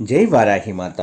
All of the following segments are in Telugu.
జై వారాహి మాత.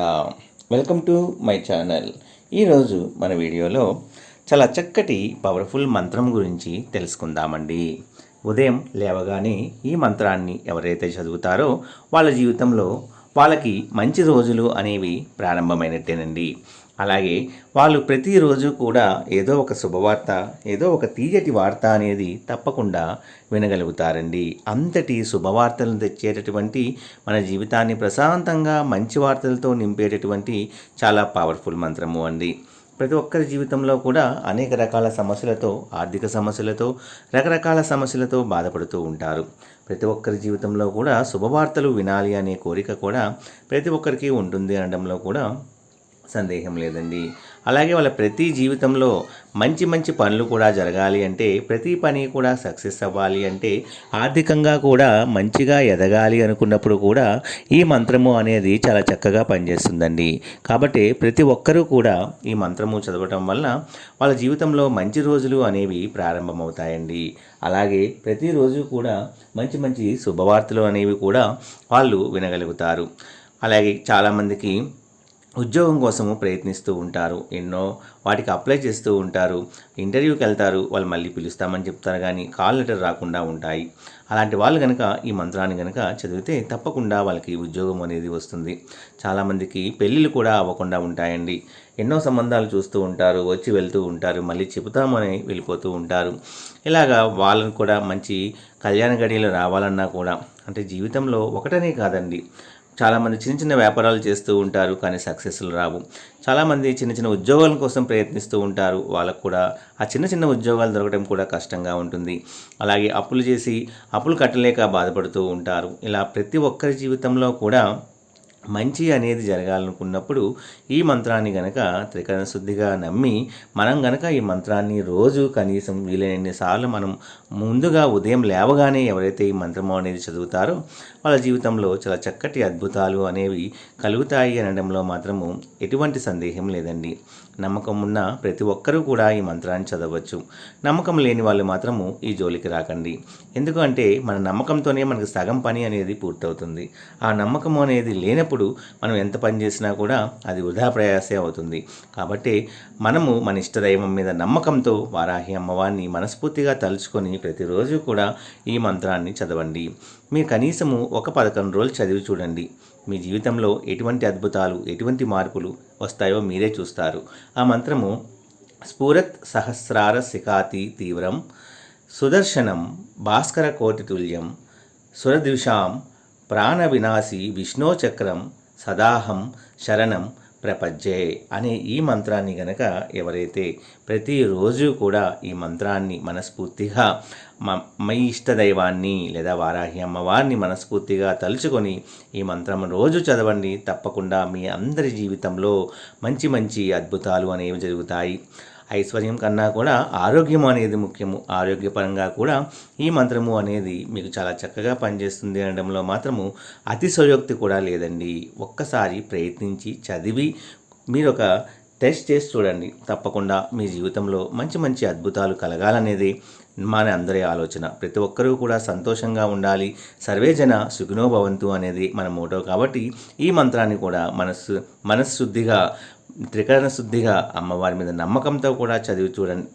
Welcome to my channel. ఈరోజు మన వీడియోలో చాలా చక్కటి పవర్ఫుల్ మంత్రం గురించి తెలుసుకుందామండి. ఉదయం లేవగానే ఈ మంత్రాన్ని ఎవరైతే చదువుతారో వాళ్ళ జీవితంలో వాళ్ళకి మంచి రోజులు అనేవి ప్రారంభమైనట్టేనండి. అలాగే వాళ్ళు ప్రతిరోజు కూడా ఏదో ఒక శుభవార్త ఏదో ఒక తీయటి వార్త అనేది తప్పకుండా వినగలుగుతారండి. అంతటి శుభవార్తలను తెచ్చేటటువంటి మన జీవితాన్ని ప్రశాంతంగా మంచి వార్తలతో నింపేటటువంటి చాలా పవర్ఫుల్ మంత్రము అండి. ప్రతి ఒక్కరి జీవితంలో కూడా అనేక రకాల సమస్యలతో ఆర్థిక సమస్యలతో రకరకాల సమస్యలతో బాధపడుతూ ఉంటారు. ప్రతి ఒక్కరి జీవితంలో కూడా శుభవార్తలు వినాలి అనే కోరిక కూడా ప్రతి ఒక్కరికి ఉంటుంది అనడంలో కూడా సందేహం లేదండి. అలాగే వాళ్ళ ప్రతి జీవితంలో మంచి మంచి పనులు కూడా జరగాలి అంటే ప్రతి పని కూడా సక్సెస్ అవ్వాలి అంటే ఆర్థికంగా కూడా మంచిగా ఎదగాలి అనుకున్నప్పుడు కూడా ఈ మంత్రము అనేది చాలా చక్కగా పనిచేస్తుందండి. కాబట్టి ప్రతి ఒక్కరూ కూడా ఈ మంత్రము చదవటం వల్ల వాళ్ళ జీవితంలో మంచి రోజులు అనేవి ప్రారంభమవుతాయండి. అలాగే ప్రతిరోజు కూడా మంచి మంచి శుభవార్తలు అనేవి కూడా వాళ్ళు వినగలుగుతారు. అలాగే చాలామందికి ఉద్యోగం కోసము ప్రయత్నిస్తూ ఉంటారు. ఎన్నో వాటికి అప్లై చేస్తూ ఉంటారు. ఇంటర్వ్యూకి వెళ్తారు. వాళ్ళు మళ్ళీ పిలుస్తామని చెప్తారు కానీ కాల్ లెటర్ రాకుండా ఉంటాయి. అలాంటి వాళ్ళు కనుక ఈ మంత్రాన్ని కనుక చదివితే తప్పకుండా వాళ్ళకి ఉద్యోగం అనేది వస్తుంది. చాలామందికి పెళ్ళిళ్ళు కూడా అవ్వకుండా ఉంటాయండి. ఎన్నో సంబంధాలు చూస్తూ ఉంటారు. వచ్చి వెళ్తూ ఉంటారు. మళ్ళీ చెబుతామని వెళ్ళిపోతూ ఉంటారు. ఇలాగా వాళ్ళని కూడా మంచి కళ్యాణ గడియలు రావాలన్నా కూడా అంటే జీవితంలో ఒకటనే కాదండి. చాలామంది చిన్న చిన్న వ్యాపారాలు చేస్తూ ఉంటారు కానీ సక్సెస్లు రావు. చాలామంది చిన్న చిన్న ఉద్యోగాల కోసం ప్రయత్నిస్తూ ఉంటారు. వాళ్ళకు కూడా ఆ చిన్న చిన్న ఉద్యోగాలు దొరకడం కూడా కష్టంగా ఉంటుంది. అలాగే అప్పులు చేసి అప్పులు కట్టలేక బాధపడుతూ ఉంటారు. ఇలా ప్రతి ఒక్కరి జీవితంలో కూడా మంచి అనేది జరగాలనుకున్నప్పుడు ఈ మంత్రాన్ని గనక త్రికరణ శుద్ధిగా నమ్మి మనం గనక ఈ మంత్రాన్ని రోజు కనీసం వీలైనన్ని సార్లు మనం ముందుగా ఉదయం లేవగానే ఎవరైతే ఈ మంత్రము అనేది చదువుతారో వాళ్ళ జీవితంలో చాలా చక్కటి అద్భుతాలు అనేవి కలుగుతాయి అనడంలో మాత్రము ఎటువంటి సందేహం లేదండి. నమ్మకం ఉన్న ప్రతి ఒక్కరూ కూడా ఈ మంత్రాన్ని చదవచ్చు. నమ్మకం లేని వాళ్ళు మాత్రము ఈ జోలికి రాకండి. ఎందుకంటే మన నమ్మకంతోనే మనకు సగం పని అనేది పూర్తవుతుంది. ఆ నమ్మకం అనేది లేనప్పుడు అప్పుడు మనం ఎంత పని చేసినా కూడా అది వృధా ప్రయాసే అవుతుంది. కాబట్టి మనము మన ఇష్టదైవం మీద నమ్మకంతో వారాహి అమ్మవారిని మనస్ఫూర్తిగా తలుచుకొని ప్రతిరోజు కూడా ఈ మంత్రాన్ని చదవండి. మీరు కనీసము ఒక పదకొండు రోజులు చదివి చూడండి. మీ జీవితంలో ఎటువంటి అద్భుతాలు ఎటువంటి మార్పులు వస్తాయో మీరే చూస్తారు. ఆ మంత్రము స్ఫూరత్ సహస్రార శిఖాతి తీవ్రం సుదర్శనం భాస్కర కోటి తుల్యం సురద్విషాం ప్రాణ వినాశి విష్ణోచక్రం సదాహం శరణం ప్రపంచే అనే ఈ మంత్రాన్ని గనక ఎవరైతే ప్రతిరోజు కూడా ఈ మంత్రాన్ని మనస్ఫూర్తిగా మీ ఇష్టదైవాన్ని లేదా వారాహి అమ్మవారిని మనస్ఫూర్తిగా తలుచుకొని ఈ మంత్రం రోజు చదవండి తప్పకుండా మీ అందరి జీవితంలో మంచి మంచి అద్భుతాలు అనేవి జరుగుతాయి. ఐశ్వర్యం కన్నా కూడా ఆరోగ్యం అనేది ముఖ్యము. ఆరోగ్యపరంగా కూడా ఈ మంత్రము అనేది మీకు చాలా చక్కగా పనిచేస్తుంది అనడంలో మాత్రము అతిశయోక్తి కూడా లేదండి. ఒక్కసారి ప్రయత్నించి చదివి మీరు ఒక టెస్ట్ చేసి చూడండి. తప్పకుండా మీ జీవితంలో మంచి మంచి అద్భుతాలు కలగాలనేది మన అందరి ఆలోచన. ప్రతి ఒక్కరూ కూడా సంతోషంగా ఉండాలి. సర్వేజన సుఖినోభవంతు అనేది మన మోటో కాబట్టి ఈ మంత్రాన్ని కూడా మనస్సు మనశ్శుద్ధిగా త్రికరణ శుద్ధిగా అమ్మవారి మీద నమ్మకంతో కూడా చదివి చూడండి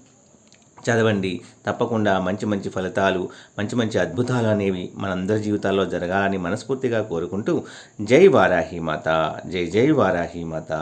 చదవండి. తప్పకుండా మంచి మంచి ఫలితాలు మంచి మంచి అద్భుతాలు అనేవి మనందరి జీవితాల్లో జరగాలని మనస్ఫూర్తిగా కోరుకుంటూ జై వారాహి మాత జై జై వారాహి మాత.